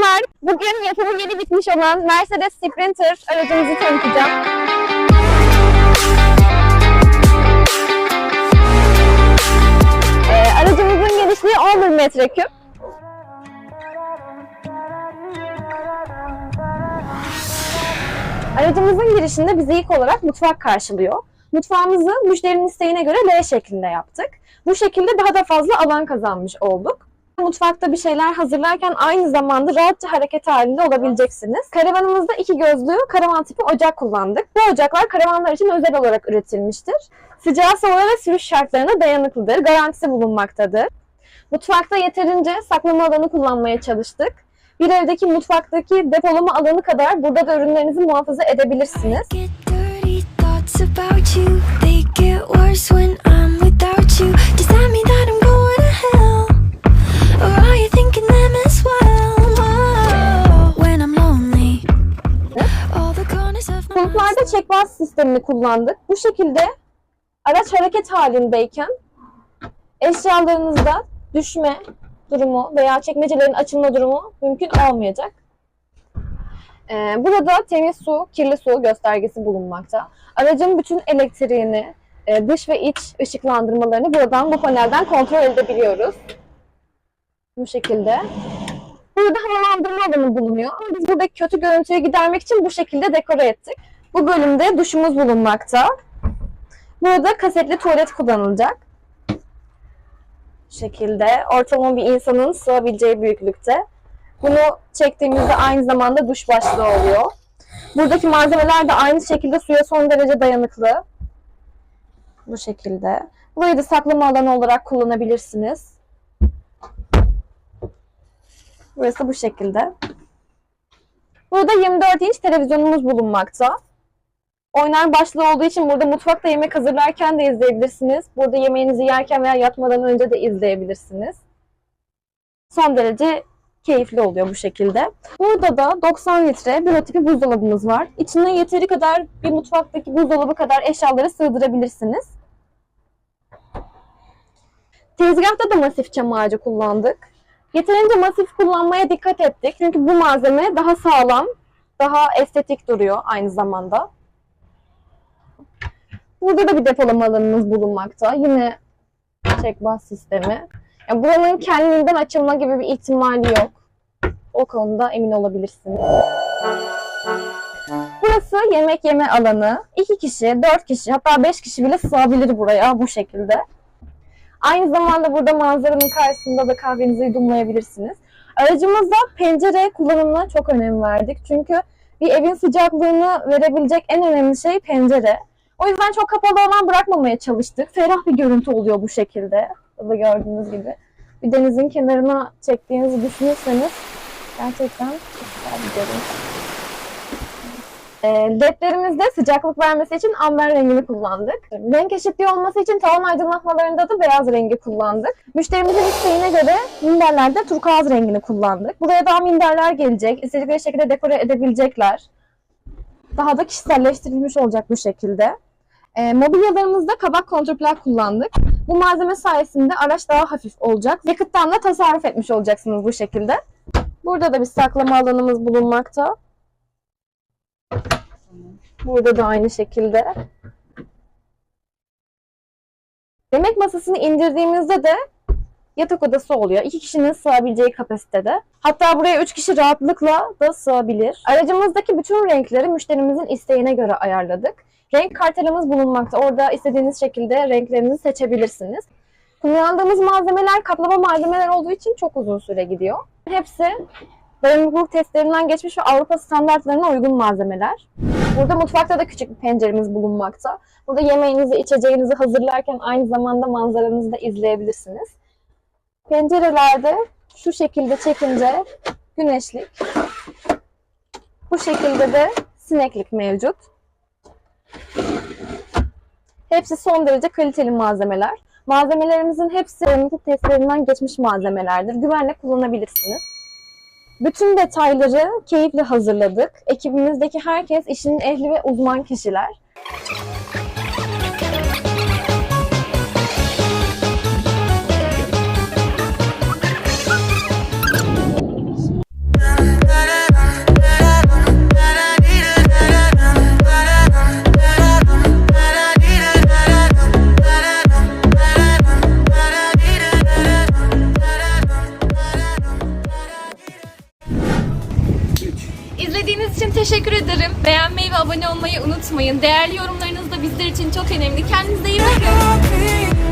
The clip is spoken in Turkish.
Selamlar. Bugün yapımı yeni bitmiş olan Mercedes Sprinter aracımızı tanıtacağım. Ee, aracımızın genişliği 11 metreküp. Aracımızın girişinde bizi ilk olarak mutfak karşılıyor. Mutfağımızı müşterinin isteğine göre L şeklinde yaptık. Bu şekilde daha da fazla alan kazanmış olduk. Mutfakta bir şeyler hazırlarken aynı zamanda rahatça hareket halinde olabileceksiniz. Karavanımızda iki gözlü karavan tipi ocak kullandık. Bu ocaklar karavanlar için özel olarak üretilmiştir. Sıcağı soğuğa ve sürüş şartlarına dayanıklıdır. Garantisi bulunmaktadır. Mutfakta yeterince saklama alanı kullanmaya çalıştık. Bir evdeki mutfaktaki depolama alanı kadar burada da ürünlerinizi muhafaza edebilirsiniz. Kulplarda çekbaz sistemini kullandık. Bu şekilde araç hareket halindeyken eşyalarınızda düşme durumu veya çekmecelerin açılma durumu mümkün olmayacak. Ee, burada temiz su, kirli su göstergesi bulunmakta. Aracın bütün elektriğini, e, dış ve iç ışıklandırmalarını buradan bu panelden kontrol edebiliyoruz. Bu şekilde. Burada havalandırma alanı bulunuyor. Biz buradaki kötü görüntüyü gidermek için bu şekilde dekore ettik. Bu bölümde duşumuz bulunmakta. Burada kasetli tuvalet kullanılacak. Bu şekilde ortalama bir insanın sığabileceği büyüklükte. Bunu çektiğimizde aynı zamanda duş başlığı oluyor. Buradaki malzemeler de aynı şekilde suya son derece dayanıklı. Bu şekilde. Burayı da saklama alanı olarak kullanabilirsiniz. Burası bu şekilde. Burada 24 inç televizyonumuz bulunmakta. Oynar başlığı olduğu için burada mutfakta yemek hazırlarken de izleyebilirsiniz. Burada yemeğinizi yerken veya yatmadan önce de izleyebilirsiniz. Son derece keyifli oluyor bu şekilde. Burada da 90 litre büro tipi buzdolabımız var. İçine yeteri kadar bir mutfaktaki buzdolabı kadar eşyaları sığdırabilirsiniz. Tezgahta da masif çam ağacı kullandık. Yeterince masif kullanmaya dikkat ettik. Çünkü bu malzeme daha sağlam, daha estetik duruyor aynı zamanda. Burada da bir depolama alanımız bulunmakta. Yine çekbaz sistemi. Ya buranın kendinden açılma gibi bir ihtimali yok. O konuda emin olabilirsiniz. Burası yemek yeme alanı. 2 kişi, 4 kişi hatta 5 kişi bile sığabilir buraya bu şekilde. Aynı zamanda burada manzaranın karşısında da kahvenizi yudumlayabilirsiniz. Aracımızda pencere kullanımına çok önem verdik. Çünkü bir evin sıcaklığını verebilecek en önemli şey pencere. O yüzden çok kapalı alan bırakmamaya çalıştık. Ferah bir görüntü oluyor bu şekilde. Burada gördüğünüz gibi. Bir denizin kenarına çektiğinizi düşünürseniz gerçekten çok güzel bir görüntü. E, ledlerimizde sıcaklık vermesi için amber rengini kullandık. Renk eşitliği olması için tavan aydınlatmalarında da beyaz rengi kullandık. Müşterimizin isteğine göre minderlerde turkuaz rengini kullandık. Buraya daha minderler gelecek. İstedikleri şekilde dekore edebilecekler. Daha da kişiselleştirilmiş olacak bu şekilde. E, mobilyalarımızda kabak kontrplak kullandık. Bu malzeme sayesinde araç daha hafif olacak. Yakıttan da tasarruf etmiş olacaksınız bu şekilde. Burada da bir saklama alanımız bulunmakta. Burada da aynı şekilde. Yemek masasını indirdiğimizde de yatak odası oluyor. İki kişinin sığabileceği kapasitede. Hatta buraya üç kişi rahatlıkla da sığabilir. Aracımızdaki bütün renkleri müşterimizin isteğine göre ayarladık. Renk kartelimiz bulunmakta. Orada istediğiniz şekilde renklerinizi seçebilirsiniz. Kullandığımız malzemeler kaplama malzemeler olduğu için çok uzun süre gidiyor. Hepsi dayanıklılık testlerinden geçmiş ve Avrupa standartlarına uygun malzemeler. Burada mutfakta da küçük bir penceremiz bulunmakta. Burada yemeğinizi, içeceğinizi hazırlarken aynı zamanda manzaranızı da izleyebilirsiniz. Pencerelerde şu şekilde çekince güneşlik, bu şekilde de sineklik mevcut. Hepsi son derece kaliteli malzemeler. Malzemelerimizin hepsi dayanıklık testlerinden geçmiş malzemelerdir. Güvenle kullanabilirsiniz. Bütün detayları keyifle hazırladık. Ekibimizdeki herkes işinin ehli ve uzman kişiler. Abone olmayı unutmayın. Değerli yorumlarınız da bizler için çok önemli. Kendinize iyi bakın.